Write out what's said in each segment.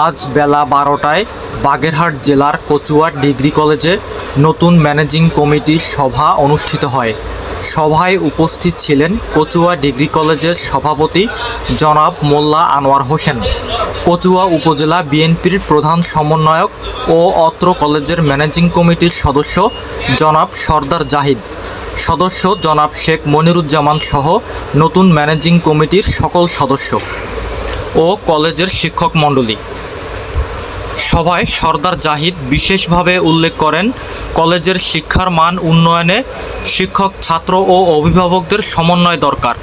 আজ বেলা বারোটায় বাগেরহাট জেলার কচুয়া ডিগ্রি কলেজে নতুন ম্যানেজিং কমিটির সভা অনুষ্ঠিত হয়। সভায় উপস্থিত ছিলেন কচুয়া ডিগ্রি কলেজের সভাপতি জনাব মোল্লা আনোয়ার হোসেন। কচুয়া উপজেলা বিএনপির প্রধান সমন্বয়ক ও অত্র কলেজের ম্যানেজিং কমিটির সদস্য জনাব সর্দার জাহিদ। সদস্য জনাব শেখ মনিরুজ্জামান সহ নতুন ম্যানেজিং কমিটির সকল সদস্য ও কলেজের শিক্ষক মণ্ডলী। সভায় সর্দার জাহিদ বিশেষভাবে উল্লেখ করেন, কলেজের শিক্ষার মান উন্নয়নে শিক্ষক, ছাত্র ও অভিভাবকদের সমন্বয় দরকার।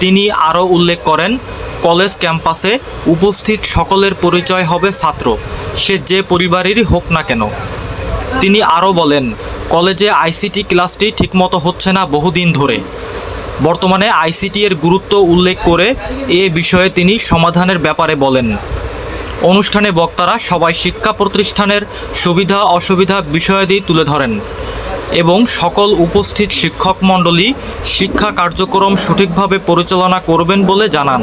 তিনি আরও উল্লেখ করেন, কলেজ ক্যাম্পাসে উপস্থিত সকলের পরিচয় হবে ছাত্র, সে যে পরিবারেরই হোক না কেন। তিনি আরও বলেন, কলেজে আইসিটি ক্লাসটি ঠিকমতো হচ্ছে না বহুদিন ধরে। বর্তমানে আইসিটি এর গুরুত্ব উল্লেখ করে এ বিষয়ে তিনি সমাধানের ব্যাপারে বলেন। অনুষ্ঠানে বক্তারা সবাই শিক্ষা প্রতিষ্ঠানের সুবিধা অসুবিধা বিষয়াদি তুলে ধরেন এবং সকল উপস্থিত শিক্ষক মণ্ডলী শিক্ষা কার্যক্রম সঠিকভাবে পরিচালনা করবেন বলে জানান।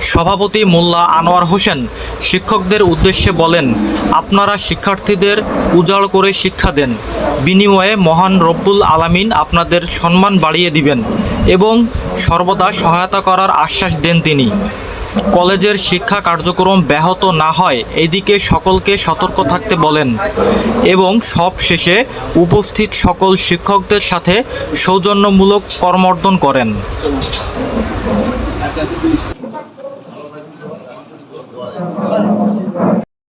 সভাপতি মোল্লা আনোয়ার হোসেন শিক্ষকদের উদ্দেশ্যে বলেন, আপনারা শিক্ষার্থীদের উজাড় করে শিক্ষা দেন। বিনিময়ে মহান রব্বুল আলামিন আপনাদের সম্মান বাড়িয়ে দিবেন এবং সর্বদা সহায়তা করার আশ্বাস দেন তিনি। কলেজের শিক্ষা কার্যক্রম ব্যাহত না হয়, এদিকে সকলকে সতর্ক থাকতে বলেন এবং সব শেষে উপস্থিত সকল শিক্ষকদের সাথে সৌজন্যমূলক কর্মর্দন করেন।